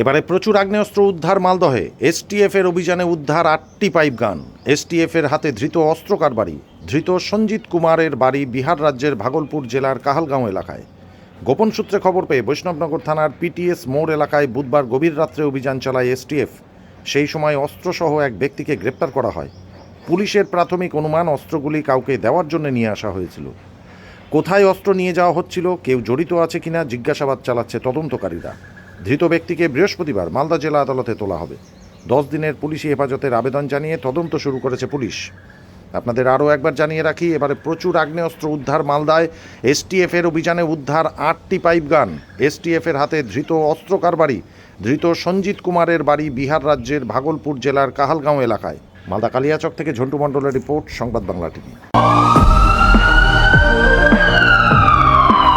এবারে প্রচুর আগ্নেয়াস্ত্র উদ্ধার মালদহে। এসটিএফ এর অভিযানে উদ্ধার আটটি পাইপ গান। এসটিএফ এর হাতে ধৃত অস্ত্র কারবারি। ধৃত সঞ্জিত কুমারের বাড়ি বিহার রাজ্যের ভাগলপুর জেলার কাহালগাঁও এলাকায়। গোপন সূত্রে খবর পেয়ে বৈষ্ণবনগর থানার পিটিএস মোড় এলাকায় বুধবার গভীর রাত্রে অভিযান চালায় এসটিএফ। সেই সময় অস্ত্রসহ এক ব্যক্তিকে গ্রেপ্তার করা হয়। পুলিশের প্রাথমিক অনুমান, অস্ত্রগুলি কাউকে দেওয়ার জন্য নিয়ে আসা হয়েছিল। কোথায় অস্ত্র নিয়ে যাওয়া হচ্ছিল, কেউ জড়িত আছে কিনা জিজ্ঞাসাবাদ চালাচ্ছে তদন্তকারীরা। ধৃত ব্যক্তিকে বৃহস্পতিবার মালদা জেলা আদালতে তোলা হবে। দশ দিনের পুলিশি হেফাজতের আবেদন জানিয়ে তদন্ত শুরু করেছে পুলিশ। আপনাদের আরও একবার জানিয়ে রাখি, এবারে প্রচুর আগ্নেয়াস্ত্র উদ্ধার মালদায়। এসটিএফ এর অভিযানে উদ্ধার আটটি পাইপ গান। এসটিএফ এর হাতে ধৃত অস্ত্র কারবারি। ধৃত সঞ্জিত কুমারের বাড়ি বিহার রাজ্যের ভাগলপুর জেলার কাহালগাঁও এলাকায়। মালদা কালিয়াচক থেকে ঝন্টু মণ্ডলের report, Sangbad Bangla TV.